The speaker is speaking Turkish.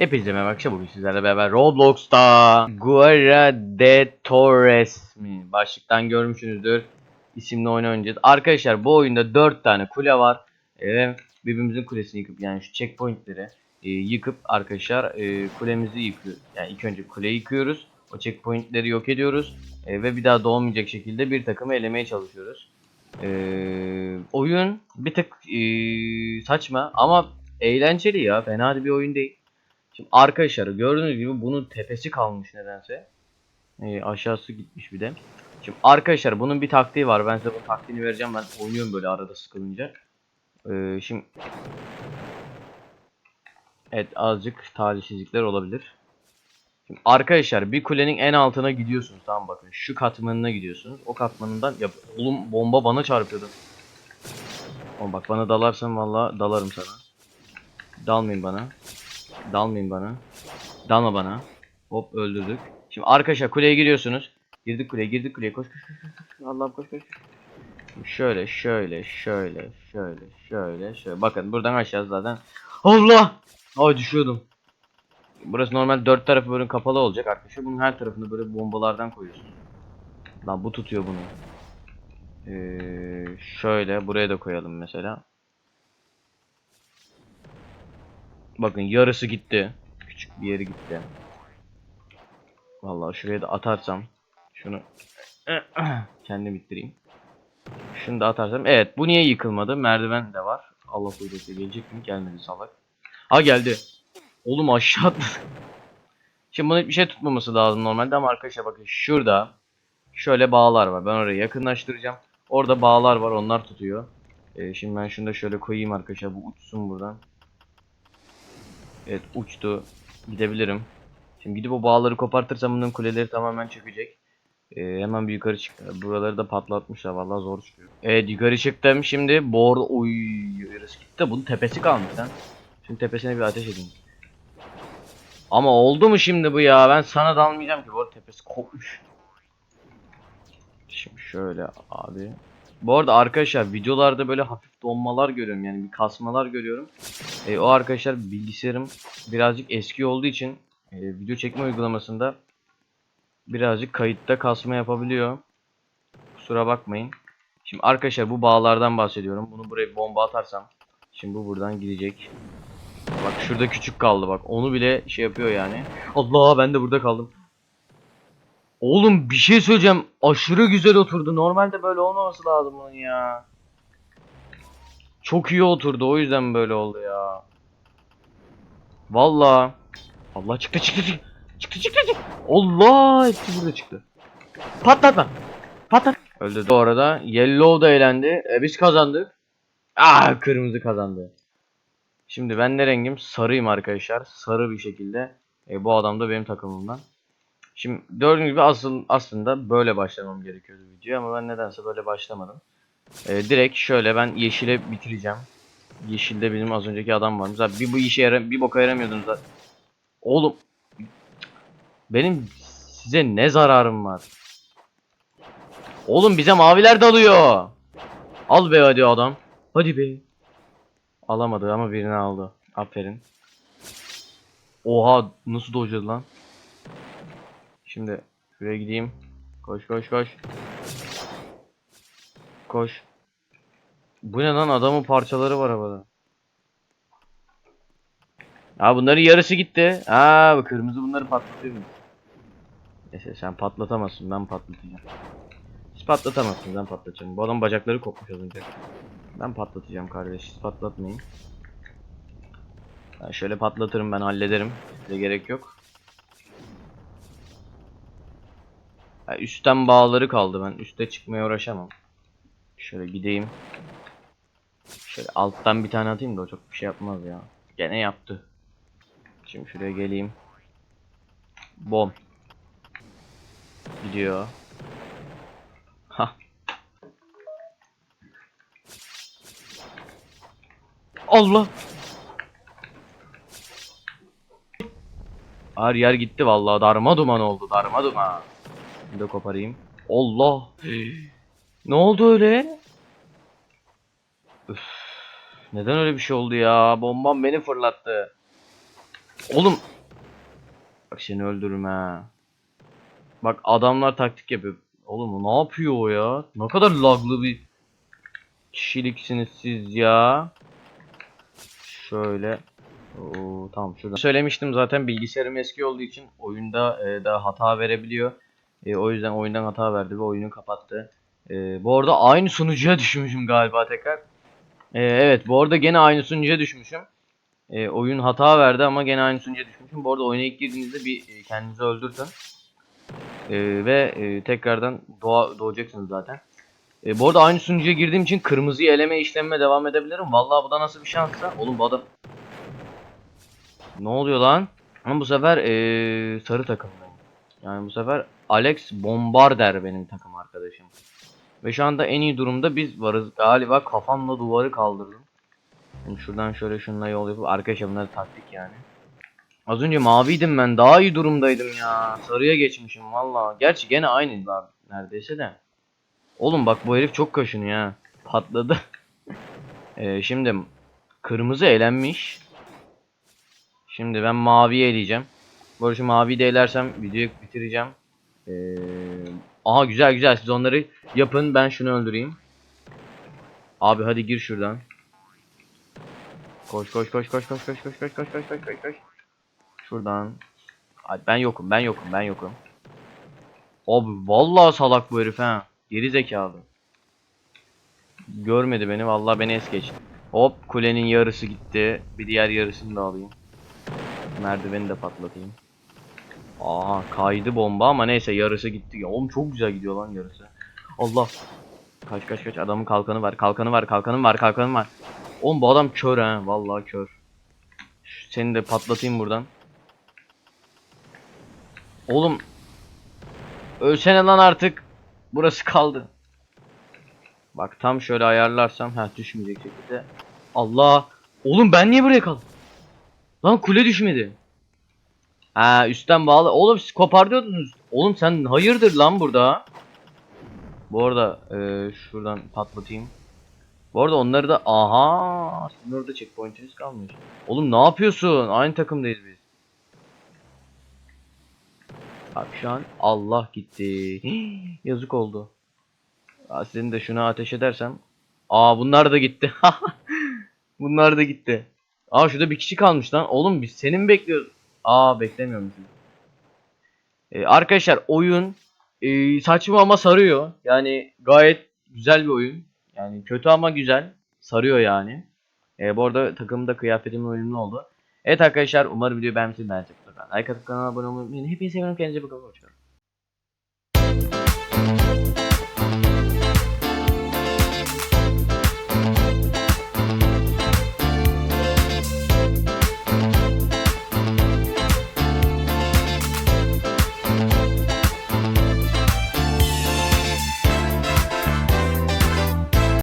Hepinize merhaba arkadaşlar bugün sizlerle beraber Roblox'ta Guerra de Torres mi? Başlıktan görmüşsünüzdür. isimli oyun oynayacağız. Arkadaşlar bu oyunda 4 tane kule var. Ee, birbirimizin kulesini yıkıp yani şu checkpointleri e, yıkıp arkadaşlar e, kulemizi yıkıyoruz. Yani ilk önce kuleyi yıkıyoruz. O checkpointleri yok ediyoruz. E, ve bir daha doğmayacak şekilde bir takımı elemeye çalışıyoruz. Ee, oyun bir tık e, saçma ama eğlenceli ya. Fena bir oyun değil. Şimdi arkadaşlar gördüğünüz gibi bunun tepesi kalmış nedense. Ee, aşağısı gitmiş bir de. Şimdi arkadaşlar bunun bir taktiği var. Ben size bu taktiğini vereceğim. Ben oynuyorum böyle arada sıkılınca. Ee, şimdi Evet azıcık talihsizlikler olabilir. Şimdi arkadaşlar bir kulenin en altına gidiyorsunuz tamam bakın. Şu katmanına gidiyorsunuz. O katmanından ya oğlum bomba bana çarpıyordu. Oğlum bak bana dalarsan vallahi dalarım sana. Dalmayın bana. Dalmayın bana. Dalma bana. Hop öldürdük. Şimdi arkadaşlar kuleye giriyorsunuz. Girdik kuleye girdik kuleye koş koş koş koş. Allah'ım koş koş. Şöyle şöyle şöyle şöyle şöyle şöyle. Bakın buradan aşağı zaten. Allah! Ay düşüyordum. Burası normal dört tarafı böyle kapalı olacak arkadaşlar. Bunun her tarafını böyle bombalardan koyuyorsunuz. Lan bu tutuyor bunu. Ee, şöyle buraya da koyalım mesela. Bakın yarısı gitti. Küçük bir yeri gitti. Vallahi şuraya da atarsam şunu kendim bittireyim. Şunu da atarsam evet bu niye yıkılmadı? Merdiven de var. Allah kudreti gelecek mi? Gelmedi salak. Ha geldi. Oğlum aşağı atladı. Şimdi bunun bir şey tutmaması lazım normalde ama arkadaşlar bakın şurada şöyle bağlar var. Ben oraya yakınlaştıracağım. Orada bağlar var onlar tutuyor. Ee, şimdi ben şunu da şöyle koyayım arkadaşlar bu uçsun buradan. Evet uçtu. Gidebilirim. Şimdi gidip o bağları kopartırsam bunun kuleleri tamamen çökecek. Ee, hemen bir yukarı çık. Buraları da patlatmışlar vallahi zor çıkıyor. Evet yukarı çıktım şimdi. Arada oy yarısı gitti. Bunun tepesi kalmış lan. Şimdi tepesine bir ateş edeyim. Ama oldu mu şimdi bu ya? Ben sana dalmayacağım ki. Bu arada tepesi kopmuş. Şimdi şöyle abi. Bu arada arkadaşlar videolarda böyle hafif donmalar görüyorum yani bir kasmalar görüyorum. E, o arkadaşlar bilgisayarım birazcık eski olduğu için e, video çekme uygulamasında birazcık kayıtta kasma yapabiliyor. Kusura bakmayın. Şimdi arkadaşlar bu bağlardan bahsediyorum. Bunu buraya bir bomba atarsam şimdi bu buradan gidecek. Bak şurada küçük kaldı bak. Onu bile şey yapıyor yani. Allah ben de burada kaldım. Oğlum bir şey söyleyeceğim. Aşırı güzel oturdu. Normalde böyle olmaması lazım bunun ya. Çok iyi oturdu. O yüzden böyle oldu ya. Vallahi. Allah çıktı çıktı çıktı. Çıktı çıktı çıktı. Allah hepsi burada çıktı. Patlatma. Patlat. Öldü. Bu arada Yellow da elendi. E, biz kazandık. Ah kırmızı kazandı. Şimdi ben ne rengim? Sarıyım arkadaşlar. Sarı bir şekilde. E, bu adam da benim takımımdan. Şimdi gördüğünüz gibi asıl, aslında böyle başlamam gerekiyordu video ama ben nedense böyle başlamadım. E, direkt şöyle ben yeşile bitireceğim. Yeşilde benim az önceki adam varmış. Zaten bir bu işe yara bir boka yaramıyordunuz zaten. Oğlum benim size ne zararım var? Oğlum bize maviler dalıyor. Al be hadi adam. Hadi be. Alamadı ama birini aldı. Aferin. Oha nasıl dojladı lan? Şimdi şuraya gideyim. Koş koş koş. Koş. Bu ne lan adamın parçaları var havada. Ha bunların yarısı gitti. Ha bu kırmızı bunları patlatıyor mu? Neyse sen patlatamazsın ben patlatacağım. Siz patlatamazsınız ben patlatacağım. Bu adam bacakları kopmuş az önce. Ben patlatacağım kardeş siz patlatmayın. Ben şöyle patlatırım ben hallederim. Size gerek yok. Ha, üstten bağları kaldı ben üste çıkmaya uğraşamam. Şöyle gideyim. Şöyle alttan bir tane atayım da o çok bir şey yapmaz ya. Gene yaptı. Şimdi şuraya geleyim. Bom. Gidiyor. Ha. Allah. Her yer gitti vallahi darma duman oldu darma duman. Bir de koparayım. Allah. ne oldu öyle? Üf. Neden öyle bir şey oldu ya? Bombam beni fırlattı. Oğlum. Bak seni öldürürüm ha. Bak adamlar taktik yapıyor. Oğlum ne yapıyor o ya? Ne kadar laglı bir kişiliksiniz siz ya. Şöyle. Oo, tamam şurada. Söylemiştim zaten bilgisayarım eski olduğu için oyunda e, daha hata verebiliyor. E, o yüzden oyundan hata verdi ve oyunu kapattı. E, bu arada aynı sunucuya düşmüşüm galiba tekrar. E, evet bu arada gene aynı sunucuya düşmüşüm. E, oyun hata verdi ama gene aynı sunucuya düşmüşüm. Bu arada oyuna ilk girdiğinizde bir e, kendinizi öldürtün. E, ve e, tekrardan doğa, doğacaksınız zaten. E, bu arada aynı sunucuya girdiğim için kırmızıyı eleme işlemime devam edebilirim. Vallahi bu da nasıl bir şanssa. Oğlum bu adam... Ne oluyor lan? Ama bu sefer e, sarı takımdayım. Yani bu sefer Alex Bombarder benim takım arkadaşım. Ve şu anda en iyi durumda biz varız. Galiba kafamla duvarı kaldırdım. Şimdi şuradan şöyle şununla yol yapıp arkadaşlar bunlar taktik yani. Az önce maviydim ben daha iyi durumdaydım ya. Sarıya geçmişim valla. Gerçi gene aynılar neredeyse de. Oğlum bak bu herif çok kaşınıyor ha. Patladı. Ee, şimdi kırmızı elenmiş. Şimdi ben maviyi eleyeceğim. Bu arada maviyi de elersem videoyu bitireceğim. Ee, aha güzel güzel siz onları yapın ben şunu öldüreyim. Abi hadi gir şuradan. Koş koş koş koş koş koş koş koş koş koş koş koş koş. Şuradan. Hadi ben yokum ben yokum ben yokum. Abi vallahi salak bu herif ha. Geri zekalı. Görmedi beni vallahi beni es geçti. Hop kulenin yarısı gitti. Bir diğer yarısını da alayım. Merdiveni de patlatayım. Aha kaydı bomba ama neyse yarısı gitti. Ya oğlum çok güzel gidiyor lan yarısı. Allah. Kaç kaç kaç adamın kalkanı var. Kalkanı var. Kalkanı var. Kalkanı var. Oğlum bu adam kör ha. Vallahi kör. Seni de patlatayım buradan. Oğlum. Ölsene lan artık. Burası kaldı. Bak tam şöyle ayarlarsam ha düşmeyecek şekilde. Allah. Oğlum ben niye buraya kaldım? Lan kule düşmedi. Ha üstten bağlı. Oğlum siz kopardıyordunuz. Oğlum sen hayırdır lan burada? Bu arada eee, şuradan patlatayım. Bu arada onları da aha sizin orada checkpoint'iniz kalmış. Oğlum ne yapıyorsun? Aynı takımdayız biz. Bak şu an Allah gitti. Yazık oldu. Aa, senin de şuna ateş edersem. Aa bunlar da gitti. bunlar da gitti. Aa şurada bir kişi kalmış lan. Oğlum biz seni mi bekliyoruz? Aa beklemiyormuşuz. Ee, arkadaşlar oyun e, saçma ama sarıyor. Yani gayet güzel bir oyun. Yani kötü ama güzel. Sarıyor yani. Ee, bu arada takımda kıyafetimin uyumlu oldu. Evet arkadaşlar umarım videoyu beğenmişsiniz. Ben çok Like atıp kanala abone olmayı unutmayın. Hepinize seviyorum. Kendinize bakın. Hoşçakalın.